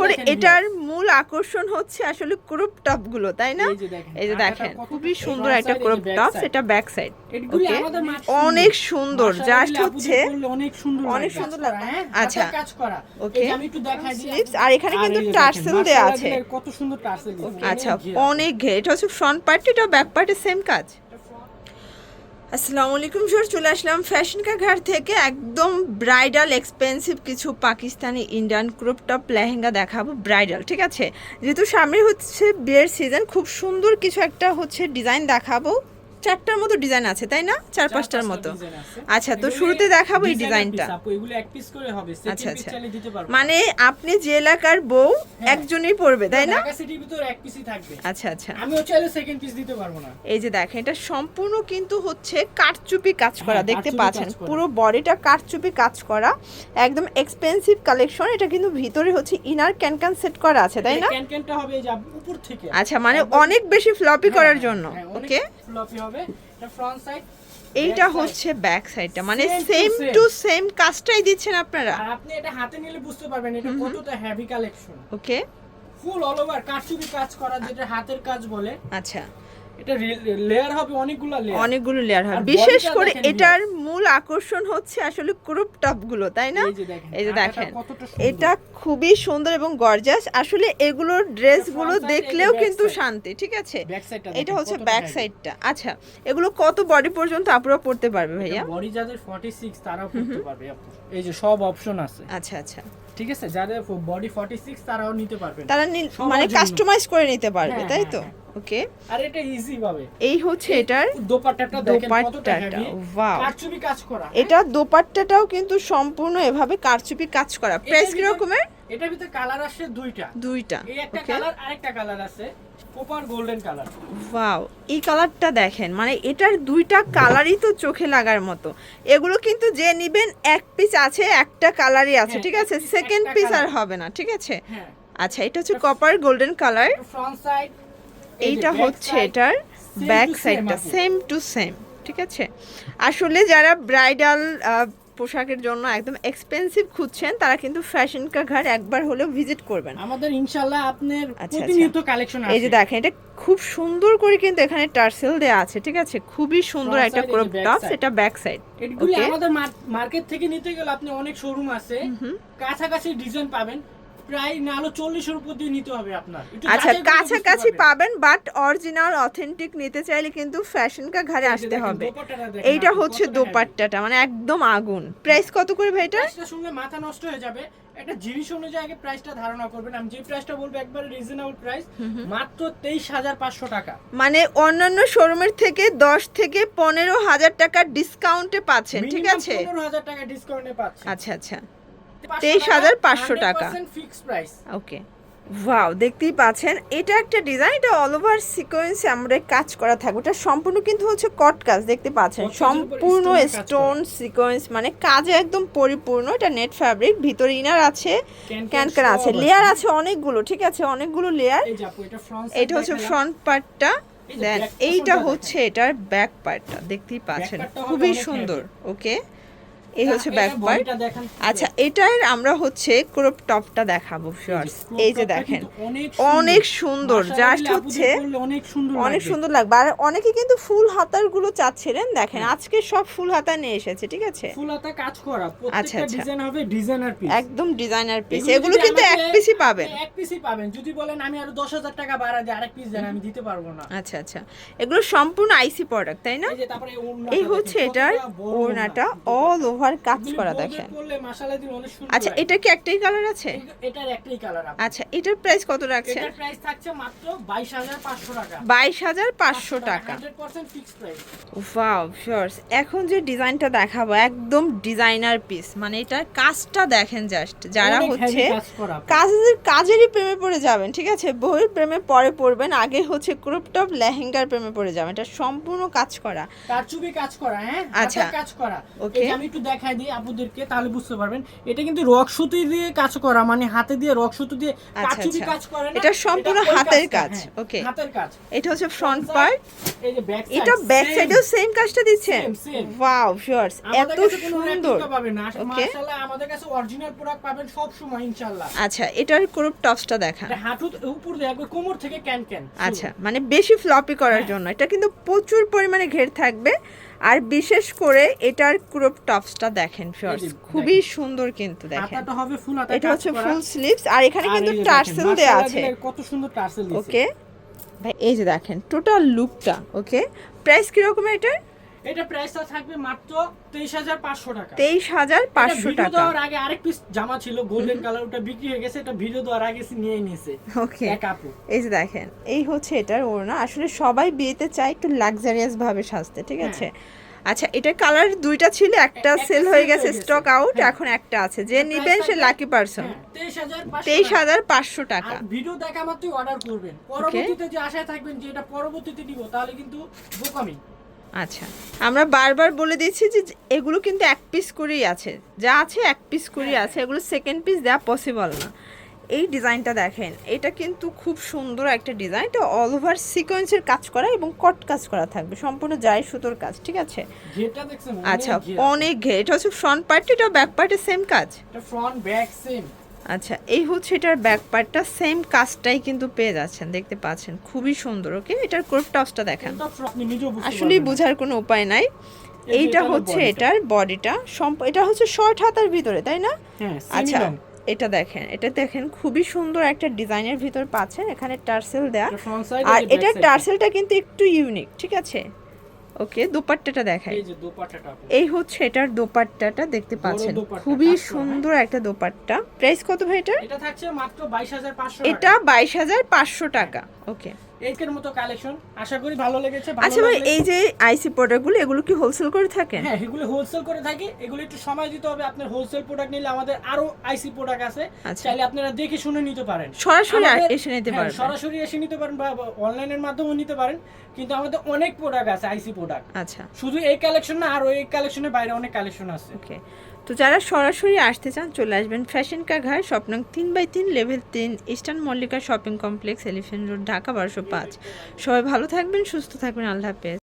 করে এটার মূল আকর্ষণ হচ্ছে আসলে ক্রপ টপগুলো তাই না? এই যে দেখেন, খুবই সুন্দর একটা ক্রপ টপ এটা ব্যাক সাইড ওকে অনেক সুন্দর জাস্ট হচ্ছে অনেক সুন্দর অনেক সুন্দর লাগবে। হ্যাঁ? আচ্ছা। কাজ করা। ওকে। আমি একটু দেখাই স্লিপস আর এখানে কিন্তু টার্সেল দেয়া আছে। কত সুন্দর টার্সেল আচ্ছা অনেক ঘের। এটা হচ্ছে ফ্রন্ট পার্ট এটা ব্যাক পার্টে সেম কাজ। আসসালামু আলাইকুম স্যার চলে আসলাম ফ্যাশন কা ঘাট থেকে একদম ব্রাইডাল এক্সপেন্সিভ কিছু Pakistani Indian crop top lehenga দেখাবো ব্রাইডাল, ঠিক আছে? যেহেতু সামনে হচ্ছে বিয়ের সিজন খুব সুন্দর কিছু একটা হচ্ছে ডিজাইন দেখাবো। চারটার মতো ডিজাইন আছে তাই না? চার পাঁচটার মতো। আচ্ছা তো শুরুতে দেখাবো এই ডিজাইনটা এগুলো এক পিস করে হবে আচ্ছা, আচ্ছা। পারব। মানে আপনি যে এলাকার বউ একজনই পড়বে তাই না? আচ্ছা আচ্ছা। আমিও চাইলে সেকেন্ড পিস দিতে পারব না। এই যে দেখেন এটা সম্পূর্ণ কিন্তু হচ্ছে কারচুপি কাজ করা হ্যাঁ, দেখতে পাচ্ছেন। পুরো বডিটা কারচুপি কাজ করা একদম এক্সপেন্সিভ কালেকশন এটা কিন্তু ভিতরে হচ্ছে ইনার ক্যান ক্যান সেট করা আছে তাই না? ক্যান ক্যানটা হবে এই যে উপর থেকে। আচ্ছা মানে অনেক বেশি ফ্লপি হ্যাঁ, করার হ্যাঁ, জন্য হ্যাঁ, ওকে ফ্লপি হবে। এটা ফ্রন্ট সাইড এইটা হচ্ছে ব্যাক সাইডটা মানে সেম টু সেম কাজটাই দিচ্ছেন আপনারা। আর আপনি এটা হাতে নিলে বুঝতে পারবেন এটা কতটা heavy collection okay full all over কারচুপি কাজ করা যেটা হাতের কাজ বলে। আচ্ছা। এটা লেয়ার হবে অনেকগুলো লেয়ার অনেকগুলো লেয়ার হবে। বিশেষ করে এটার মূল আকর্ষণ হচ্ছে আসলে ক্রপ টপগুলো তাই না? এই যে দেখেন। এটা খুবই সুন্দর এবং গর্জাস আসলে এগুলোর ড্রেসগুলো গুলো দেখলেও কিন্তু শান্তি ঠিক আছে? এটা হচ্ছে ব্যাক সাইডটা আচ্ছা এগুলো কত বডি পর্যন্ত আপুরা পড়তে পারবে ভাইয়া? বডি যাদের 46 তারাও পড়তে পারবে এই যে সব অপশন আছে। আচ্ছা আচ্ছা। ঠিক আছে যাদের বডি 46 তারাও নিতে পারবেন তারা মানে কাস্টমাইজ করে নিতে পারবে হ্যাঁ, তাই হ্যাঁ, তো? হ্যাঁ। ওকে আর এটা ইজি ভাবে। এই হচ্ছে এটার দোপাট্টাটা দেখেন কতটা ওয়াও কারচুপি কাজ করা এটা দোপাট্টাটাও কিন্তু সম্পূর্ণ এভাবে কারচুপি কাজ করা। প্রাইস কি রকমের এটার ভিতরে কালার আসে দুইটা। দুইটা এই একটা কালার আরেকটা কালার আছে কোপার গোল্ডেন কালার ওয়াও এই কালারটা দেখেন মানে এটার দুইটা কালারই তো চোখে লাগার মতো। এগুলো কিন্তু যে নিবেন এক পিস আছে একটা কালারই আছে হ্যাঁ, ঠিক আছে? সেকেন্ড পিস আর হবে না ঠিক আছে? হ্যাঁ। আচ্ছা এটা হচ্ছে copper golden colour front side এইটা হচ্ছে এটার ব্যাক সাইডটা সেম টু সেম ঠিক আছে? আসলে যারা ব্রাইডাল পোশাকের জন্য একদম এক্সপেন্সিভ খুঁজছেন তারা কিন্তু ফ্যাশন কা ঘাট একবার হলেও ভিজিট করবেন। আমাদের ইনশাআল্লাহ আপনার আচ্ছা, প্রতিনিয়ত কালেকশন আছে এই যে দেখেন এটা খুব সুন্দর করে কিন্তু এখানে টার্সেল দেয়া আছে ঠিক আছে? খুবই সুন্দর একটা ক্রপ টপস এটা ব্যাক সাইড এগুলো আমাদের মার্কেট থেকে নিতে গেলে আপনি অনেক শোরুম আছে। কাছাকাছি ডিজাইন পাবেন। প্রায় না হলো চল্লিশের উপর দিয়ে নিতে হবে আপনার। আচ্ছা কাছাকাছি পাবেন বাট অরিজিনাল অথেন্টিক নিতে চাইলে কিন্তু ফ্যাশন কা ঘরে আসতে হবে। এইটা হচ্ছে দোপাট্টাটা মানে একদম আগুন। প্রাইস কত করে ভাই এটা? শুনলে মাথা নষ্ট হয়ে যাবে। একটা জিনিস অনুযায়ী আগে প্রাইসটা ধারণা করবেন। আমি যে প্রাইসটা বলব একবারে রিজনেবল প্রাইস মাত্র তেইশ হাজার পাঁচশো টাকা। মানে অন্যান্য শোরুমের থেকে দশ থেকে পনেরো হাজার টাকার ডিসকাউন্টে পাচ্ছেন ঠিক আছে? পনেরো হাজার টাকা ডিসকাউন্টে পাচ্ছেন। আচ্ছা আচ্ছা। 23,500 টাকা। Fix price okay. ওয়াও দেখতেই পাচ্ছেন এটা একটা ডিজাইন এটা অল ওভার সিকোয়েন্সে আমরা কাজ করা থাকবে। এটা সম্পূর্ণ কিন্তু হচ্ছে কট কাজ দেখতে পাচ্ছেন। সম্পূর্ণ। স্টোন সিকোয়েন্স মানে কাজে একদম পরিপূর্ণ এটা নেট ফ্যাব্রিক ভিতরে ইনার আছে ক্যান ক্যান ক্যান ক্যান আছে। লেয়ার আছে অনেকগুলো ঠিক আছে অনেকগুলো লেয়ার এটা হচ্ছে ফ্রন্ট পার্টটা দেন এইটা হচ্ছে এটার ব্যাক পার্টটা দেখতেই পাচ্ছেন। খুবই সুন্দর ওকে এই হচ্ছে ব্যাক পার্ট আচ্ছা এটার আমরা হচ্ছে ক্রপ টপটা দেখাবো crop এই যে দেখেন অনেক সুন্দর। জাস্ট হচ্ছে অনেক সুন্দর অনেক লাগবে। সুন্দর লাগবে। আর অনেকে কিন্তু ফুল হাতারগুলো চাচ্ছিলেন দেখেন আজকে সব ফুল হাতা নিয়ে এসেছে ঠিক আছে? ফুল হাতা কাজ করা আচ্ছা, প্রত্যেকটা আচ্ছা। ডিজাইন হবে ডিজাইনার পিস একদম ডিজাইনার পিস এগুলো কিন্তু এক পিসই পাবেন। এক পিসই পাবেন। যদি বলেন আমি আরও দশ হাজার টাকা বাড়া দিয়ে আরেক পিস দেন আমি দিতে পারব না। আচ্ছা আচ্ছা। এগুলো সম্পূর্ণ আইসি প্রোডাক্ট তাই না? এই যে তারপরে এই হচ্ছে এটার ওড়নাটা অল ওভার কাজ করা দেখেন। আচ্ছা। এটা কি একটাই কালার আছে? এটার একটাই কালার আচ্ছা এটার প্রাইস কত রাখছে এটার প্রাইস থাকছে মাত্র বাইশ হাজার পাঁচশো টাকা। বাইশ হাজার পাঁচশো টাকা। Hundred percent fix price wow শিওর্স এখন যে ডিজাইনটা দেখাবো একদম ডিজাইনার পিস মানে এটার কাজটা দেখেন জাস্ট যারা হচ্ছে কাজ কাজের কাজেরই প্রেমে পড়ে যাবেন ঠিক আছে? বইয়ের প্রেমে পরে পড়বেন আগে হচ্ছে ক্রপ টপ লেহেঙ্গার প্রেমে পড়ে যাবেন। এটা সম্পূর্ণ কাজ করা। কারচুপি কাজ করা হ্যাঁ? আচ্ছা। কাজ করা। যে আমি একটু দেখাই দিই আপুদেরকে তাহলে বুঝতে পারবেন। এটা কিন্তু রক সুতি দিয়ে কাজ করা মানে হাতে দিয়ে রক সুতি দিয়ে আচ্ছা, কাচুরি আচ্ছা। কাজ করে এটা সম্পূর্ণ হাতের কাজ, হ্যাঁ, okay. হাতের কাজ। এটা হচ্ছে ফ্রন্ট পার্ট এই যে ব্যাক এটা ব্যাক সাইডেও সেম কাজটা দিচ্ছে. ওয়াও শিওরস এত সুন্দর। পাবেন মাশাআল্লাহ আমাদের কাছে অরিজিনাল প্রোডাক্ট পাবেন সব সময় ইনশাআল্লাহ। আচ্ছা এটার ক্রপ টপসটা এটা হাঁটু উপর দিয়ে একবার কোমর থেকে ক্যান ক্যান আচ্ছা মানে বেশি ফ্লপি করার হ্যাঁ। জন্য। এটা কিন্তু প্রচুর পরিমাণে ঘের থাকবে। আর বিশেষ করে এটার ক্রপ টপসটা দেখেন ফিয়ার্স খুবই সুন্দর কিন্তু দেখেন। হাতাটা হবে ফুল হাতা এটা হচ্ছে ফুল স্লিভস আর এখানে কিন্তু টার্সেল দেয়া আছে। কত সুন্দর টার্সেল দিয়েছে ওকে ভাই এই যে দেখেন টোটাল লুকটা ওকে প্রাইস কীরকম এটা এটা প্রাইসটা থাকবে মাত্র 23500 টাকা। তেইশ হাজার এটা পাঁচশো ভিডিও টাকা। দেওয়ার আগে আরেক পিস জামা ছিল গোল্ডেন কালার ওটা বিক্রি হয়ে গেছে এটা ভিডিও দেওয়ার আগে নিয়ে নিয়েছে। ওকে এক আপু। এই যে দেখেন এই হচ্ছে এটার ওড়না। আসলে সবাই বিয়েতে চায় একটু লাক্সারিয়াস ভাবে সাজতে ঠিক আছে? আচ্ছা এটা কালার দুইটা ছিল একটা সেল হয়ে গেছে স্টক আউট হ্যাঁ। এখন একটা আছে। যে নিবেন সে লাকি পারসন হ্যাঁ, 23500 তেইশ হাজার পাঁচশো টাকা। ভিডিও দেখা মাত্রই অর্ডার করবেন। পরবর্তীতে যে আশায় থাকবেন যে এটা পরবর্তীতে দিব তাহলে কিন্তু বোকামি। আচ্ছা। আমরা বারবার বলে দিচ্ছি যে এগুলো কিন্তু এক পিস করেই আছে। যা আছে এক পিস করেই। আছে। এগুলো সেকেন্ড পিস দেওয়া পসিবল না। এই ডিজাইনটা দেখেন এটা কিন্তু খুব সুন্দর একটা ডিজাইন এটা অল ওভার সিকোয়েন্সের কাজ করা এবং কট কাজ করা থাকবে। সম্পূর্ণ জাই সুতোর কাজ ঠিক আছে? আচ্ছা অনেক ঘের এটা হচ্ছে ফ্রন্ট পার্ট এটা ব্যাক পার্টের সেম কাজ। এটা ফ্রন্ট ব্যাক সেম আচ্ছা এই হচ্ছে এটার ব্যাক পার্টটা সেম কাজটাই কিন্তু পেয়ে যাচ্ছেন দেখতে পাচ্ছেন। খুবই সুন্দর ওকে এটার ক্রপ টপসটা দেখেন। এটা না। বোঝার কোনো উপায় নাই। এইটা হচ্ছে এটার বডিটা এটা হচ্ছে শর্ট হাতার ভিতরে তাই না? হ্যাঁ আচ্ছা এটা দেখেন এটা দেখেন খুবই সুন্দর একটা ডিজাইনের ভিতর পাচ্ছেন। এখানে টার্সেল দেয়া। এটা আর এটার টার্সেলটা কিন্তু একটু ইউনিক ঠিক আছে? ওকে দোপাট্টাটা দেখাই। এই যে দোপাট্টাটা এই হচ্ছে এটার দোপাট্টাটা দেখতে পাচ্ছেন। খুবই সুন্দর একটা দোপাট্টা। প্রাইস কত ভাই এটা এটা থাকছে মাত্র 22500 এটা বাইশ হাজার পাঁচশো টাকা। ওকে। একের মতো কালেকশন আশা করি ভালো লেগেছে আচ্ছা ভাই এই যে আইসি প্রোডাক্টগুলো এগুলো কি হোলসেল করে থাকেন? হ্যাঁ এগুলো হোলসেল করে থাকি। এগুলো একটু সময় দিতে হবে আপনার হোলসেল প্রোডাক্ট নিলে আমাদের আরও আইসি প্রোডাক্ট আছে। আচ্ছা। চাইলে আপনারা দেখে শুনে নিতে পারেন। সরাসরি এসে নিতে হ্যাঁ, পারবেন। সরাসরি এসে নিতে পারেন বা অনলাইনের মাধ্যমেও নিতে পারেন। কিন্তু আমাদের অনেক প্রোডাক্ট আছে আইসি প্রোডাক্ট আচ্ছা। শুধু এই কালেকশন না আরও এই কালেকশনের বাইরে অনেক কালেকশন আছে। ওকে তো যারা সরাসরি আসতে চান, চলে আসবেন ফ্যাশন কার ঘর স্বপ্ন তিন বাই তিন লেভেল তিন Eastern Mallika shopping complex elephant road Dhaka বারোশো পাঁচ। সবাই ভালো থাকবেন, সুস্থ থাকবেন, আল্লাহ হাফেজ।